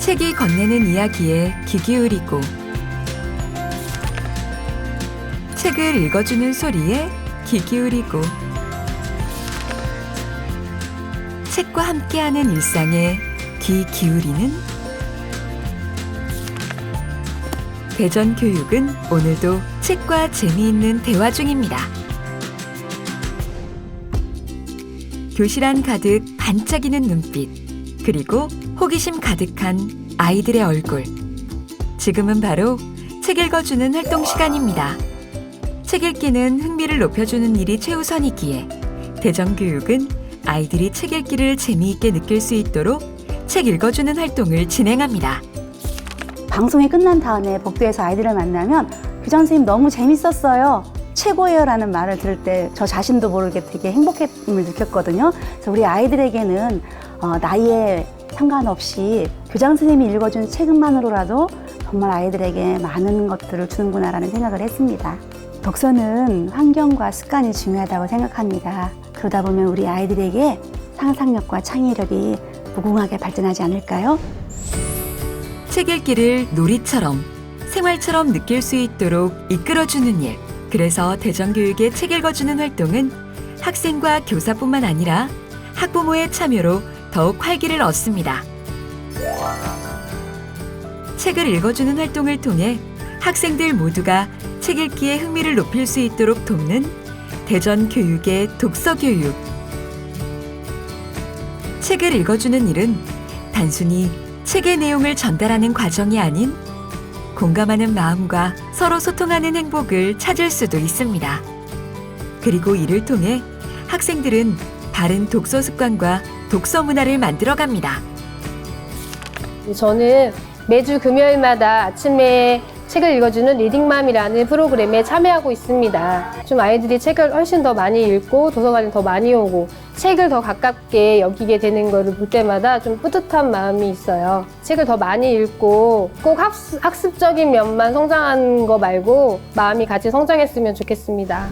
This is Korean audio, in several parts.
책이 건네는 이야기에 귀 기울이고 책을 읽어주는 소리에 귀 기울이고 책과 함께하는 일상에 귀 기울이는 대전 교육은 오늘도 책과 재미있는 대화 중입니다. 교실 안 가득 반짝이는 눈빛, 그리고 호기심 가득한 아이들의 얼굴. 지금은 바로 책 읽어주는 활동 시간입니다. 책 읽기는 흥미를 높여주는 일이 최우선이기에 대전교육은 아이들이 책 읽기를 재미있게 느낄 수 있도록 책 읽어주는 활동을 진행합니다. 방송이 끝난 다음에 복도에서 아이들을 만나면 교장 선생님 너무 재밌었어요. 최고예요 라는 말을 들을 때 저 자신도 모르게 되게 행복함을 느꼈거든요. 그래서 우리 아이들에게는 어, 나이에 상관없이 교장 선생님이 읽어준 책만으로라도 정말 아이들에게 많은 것들을 주는구나라는 생각을 했습니다. 독서는 환경과 습관이 중요하다고 생각합니다. 그러다 보면 우리 아이들에게 상상력과 창의력이 무궁하게 발전하지 않을까요? 책 읽기를 놀이처럼 생활처럼 느낄 수 있도록 이끌어주는 일. 그래서 대전교육의 책 읽어주는 활동은 학생과 교사뿐만 아니라 학부모의 참여로 더욱 활기를 얻습니다. 책을 읽어주는 활동을 통해 학생들 모두가 책 읽기에 흥미를 높일 수 있도록 돕는 대전 교육의 독서 교육. 책을 읽어주는 일은 단순히 책의 내용을 전달하는 과정이 아닌 공감하는 마음과 서로 소통하는 행복을 찾을 수도 있습니다. 그리고 이를 통해 학생들은 바른 독서 습관과 독서 문화를 만들어 갑니다. 저는 매주 금요일마다 아침에 책을 읽어주는 리딩맘이라는 프로그램에 참여하고 있습니다. 좀 아이들이 책을 훨씬 더 많이 읽고 도서관에 더 많이 오고 책을 더 가깝게 여기게 되는 것을 볼 때마다 좀 뿌듯한 마음이 있어요. 책을 더 많이 읽고 꼭 학습, 학습적인 면만 성장하는 거 말고 마음이 같이 성장했으면 좋겠습니다.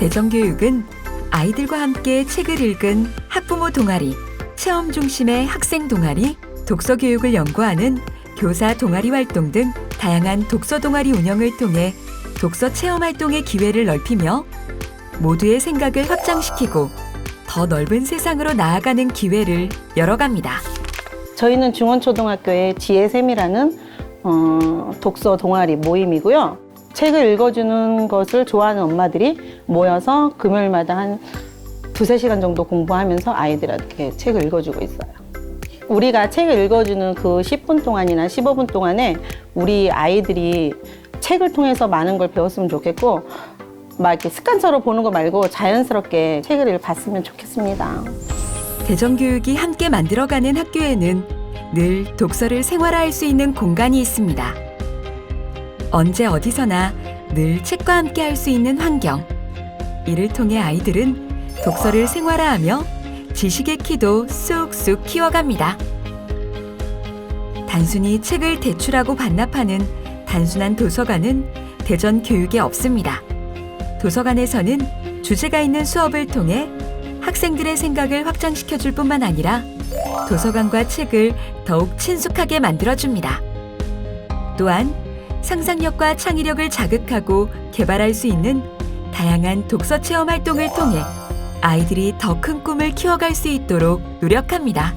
대전교육은 아이들과 함께 책을 읽은 학부모 동아리, 체험 중심의 학생 동아리, 독서 교육을 연구하는 교사 동아리 활동 등 다양한 독서 동아리 운영을 통해 독서 체험 활동의 기회를 넓히며 모두의 생각을 확장시키고 더 넓은 세상으로 나아가는 기회를 열어갑니다. 저희는 중원초등학교의 지혜샘이라는 어, 독서 동아리 모임이고요. 책을 읽어주는 것을 좋아하는 엄마들이 모여서 금요일마다 한 두세 시간 정도 공부하면서 아이들에게 책을 읽어주고 있어요. 우리가 책을 읽어주는 그 10분 동안이나 15분 동안에 우리 아이들이 책을 통해서 많은 걸 배웠으면 좋겠고, 막 이렇게 습관처럼 보는 거 말고 자연스럽게 책을 봤으면 좋겠습니다. 대전교육이 함께 만들어가는 학교에는 늘 독서를 생활화할 수 있는 공간이 있습니다. 언제 어디서나 늘 책과 함께 할 수 있는 환경. 이를 통해 아이들은 독서를 생활화하며 지식의 키도 쑥쑥 키워갑니다. 단순히 책을 대출하고 반납하는 단순한 도서관은 대전 교육에 없습니다. 도서관에서는 주제가 있는 수업을 통해 학생들의 생각을 확장시켜 줄 뿐만 아니라 도서관과 책을 더욱 친숙하게 만들어줍니다. 또한 상상력과 창의력을 자극하고 개발할 수 있는 다양한 독서 체험 활동을 통해 아이들이 더 큰 꿈을 키워갈 수 있도록 노력합니다.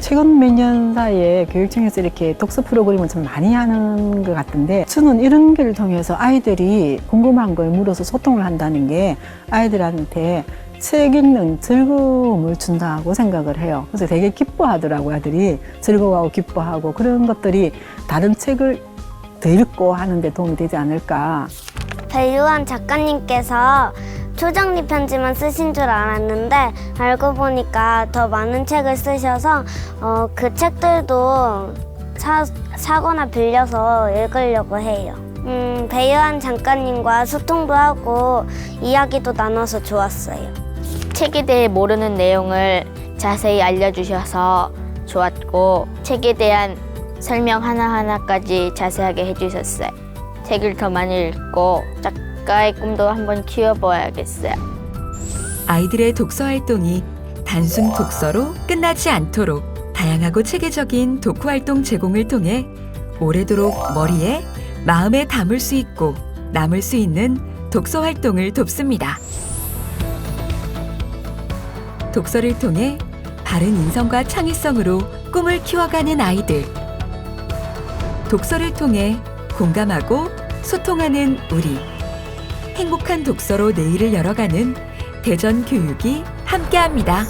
최근 몇 년 사이에 교육청에서 이렇게 독서 프로그램을 좀 많이 하는 것 같은데 저는 이런 걸 통해서 아이들이 궁금한 걸 물어서 소통을 한다는 게 아이들한테 책 읽는 즐거움을 준다고 생각을 해요. 그래서 되게 기뻐하더라고요, 아들이. 즐거워하고 기뻐하고 그런 것들이 다른 책을 더 읽고 하는데 도움이 되지 않을까. 배유한 작가님께서 초정리 편지만 쓰신 줄 알았는데 알고 보니까 더 많은 책을 쓰셔서 어, 그 책들도 사, 사거나 빌려서 읽으려고 해요. 음, 배유한 작가님과 소통도 하고 이야기도 나눠서 좋았어요. 책에 대해 모르는 내용을 자세히 알려주셔서 좋았고 책에 대한 설명 하나하나까지 자세하게 해주셨어요. 책을 더 많이 읽고 작가의 꿈도 한번 키워보아야겠어요. 아이들의 독서 활동이 단순 독서로 끝나지 않도록 다양하고 체계적인 독후 활동 제공을 통해 오래도록 머리에 마음에 담을 수 있고 남을 수 있는 독서 활동을 돕습니다. 독서를 통해 바른 인성과 창의성으로 꿈을 키워가는 아이들. 독서를 통해 공감하고 소통하는 우리. 행복한 독서로 내일을 열어가는 대전 교육이 함께합니다.